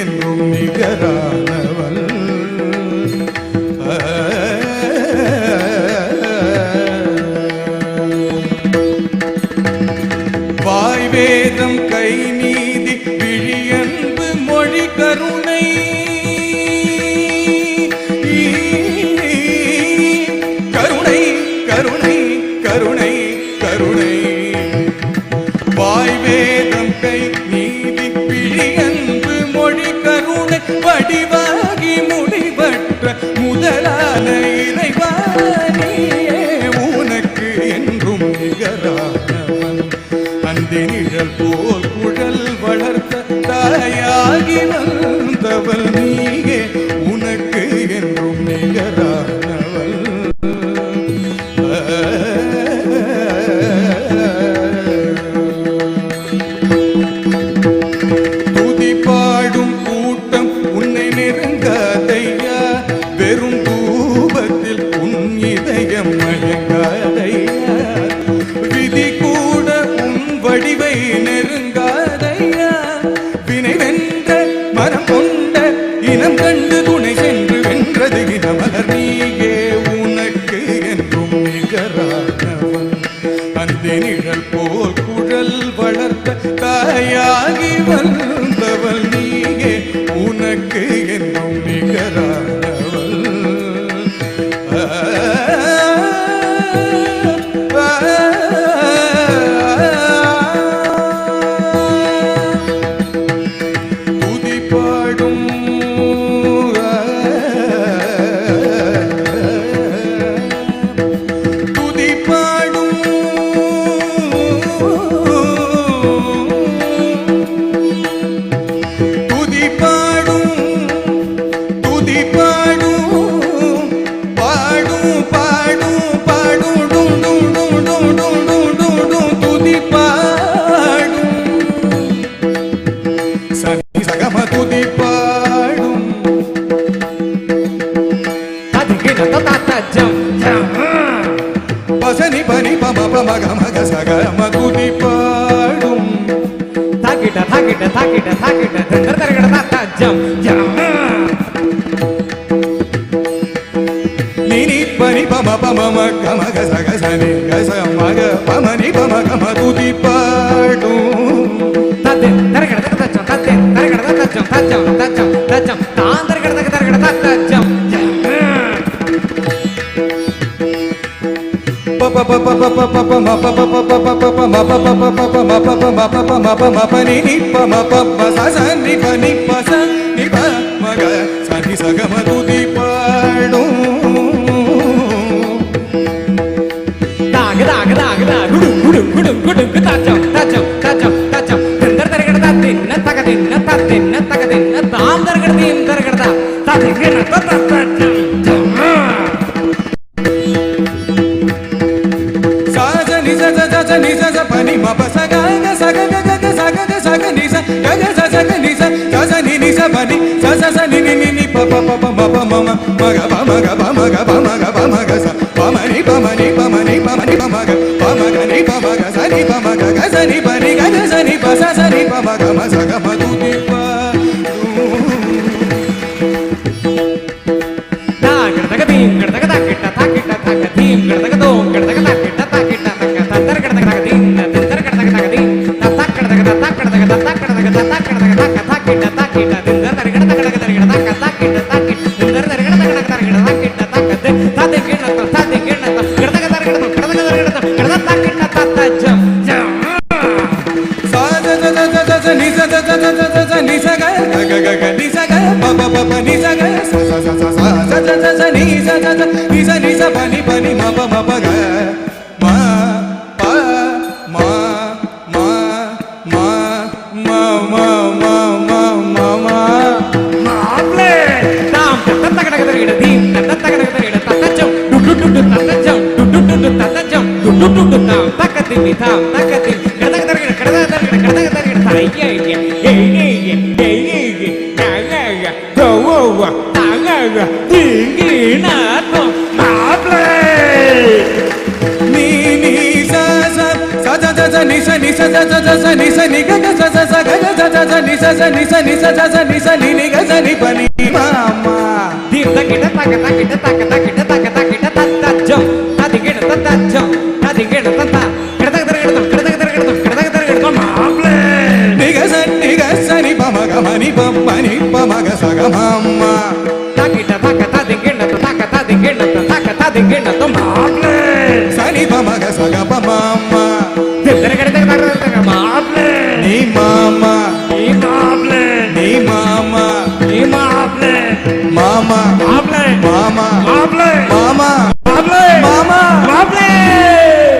என்னும் நிகரானவள். வாய்வேதம் கை நீதி விழியன்பு மொழி கருணை. கருணை கருணை கருணை கருணை. வாய்வேதம் கை வடிவாகி முடிவற்ற முதலான இறைவானியே வடிவை நெருங்காதையா? வினை வென்ற மனம் கொண்ட இனம் கண்டு துணை சென்று வென்றது இனமலர். நீயே உனக்கு என்றும் நிகரானவன். அந்த நிழல் போல் குழல் வளர்த்த தாயாகி வந்தவள். நீயே உனக்கு என்றும் மக மக சகரம பாடும். தாக்கிட்ட தாக்கிட்ட தாக்கிட்ட தாக்கிட்ட. ஜம் ஜம். பாடும். தத்தே தரகட தத்தே தரகட தாத்தா తిన్న తగ తిన్న తగ తిన్న తాం తరగడది ఏం తరగడదా తగ్గ స స ని ని ని ప ప ప ప మ ప మ మ మగ ప మగ ప మగ ప మగ ప మగ స ప మ ని ప మ ని ప మ ని ప మ ని ప మగ ప మగ ని ప మగ స ని ప మగ గ స ని ప ని గ గ స ని ప స స ని ప మగ మ స గ మ స ని స స ని స ని స పని పని మ ప మ ప గ మా ప మా మా మా మా మా మా మా మా మా మాప్లే తాం తత తగడగ తగడ దీం తత తగడగ తగడ తతజం డుడు డుడు తతజం డుడు డుడు తతజం డుడు డుడు తాం తకతి ని తాం తకతి కడగ తగడ కడగ తగడ కడగ తగడ తయ్య ఏయ్ ఏయ్ ఏయ్ ఏయ్ ఏయ్ ఏయ్ ఏయ్ ఏయ్ ఏయ్ ఏయ్ ఏయ్ ఏయ్ నిగ సని పమగ మని పమ్మని పమగ సగమమ్మ திங்கு நத்தம் சனிபமக சகபமாம்.